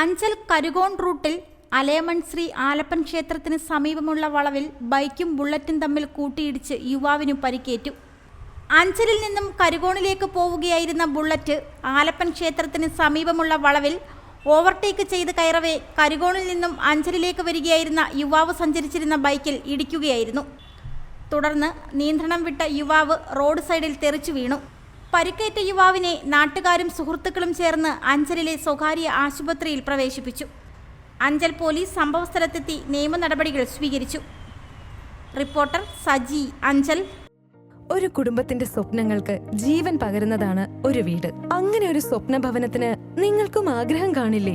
അഞ്ചൽ കരുകോൺ റൂട്ടിൽ അലേമൺ ശ്രീ ആലപ്പൻ ക്ഷേത്രത്തിന് സമീപമുള്ള വളവിൽ ബൈക്കും ബുള്ളറ്റും തമ്മിൽ കൂട്ടിയിടിച്ച് യുവാവിനു പരിക്കേറ്റു. അഞ്ചലിൽ നിന്നും കരുകോണിലേക്ക് പോവുകയായിരുന്ന ബുള്ളറ്റ് ആലപ്പൻ ക്ഷേത്രത്തിന് സമീപമുള്ള വളവിൽ ഓവർടേക്ക് ചെയ്ത് കയറവേ കരുകോണിൽ നിന്നും അഞ്ചലിലേക്ക് വരികയായിരുന്ന യുവാവ് സഞ്ചരിച്ചിരുന്ന ബൈക്കിൽ ഇടിക്കുകയായിരുന്നു. തുടർന്ന് നിയന്ത്രണം വിട്ട യുവാവ് റോഡ് സൈഡിൽ തെറിച്ചു വീണു. പരിക്കേറ്റ യുവാവിനെ നാട്ടുകാരും സുഹൃത്തുക്കളും ചേർന്ന് അഞ്ചലിലെ സ്വകാര്യ ആശുപത്രിയിൽ പ്രവേശിപ്പിച്ചു. അഞ്ചൽ പോലീസ് സംഭവസ്ഥലത്തെത്തി നിയമ നടപടികൾ സ്വീകരിച്ചു. റിപ്പോർട്ടർ സജി അഞ്ചൽ. ഒരു കുടുംബത്തിന്റെ സ്വപ്നങ്ങൾക്ക് ജീവൻ പകരുന്നതാണ് ഒരു വീട്. അങ്ങനെ ഒരു സ്വപ്ന ഭവനത്തിന് നിങ്ങൾക്കും ആഗ്രഹം കാണില്ലേ?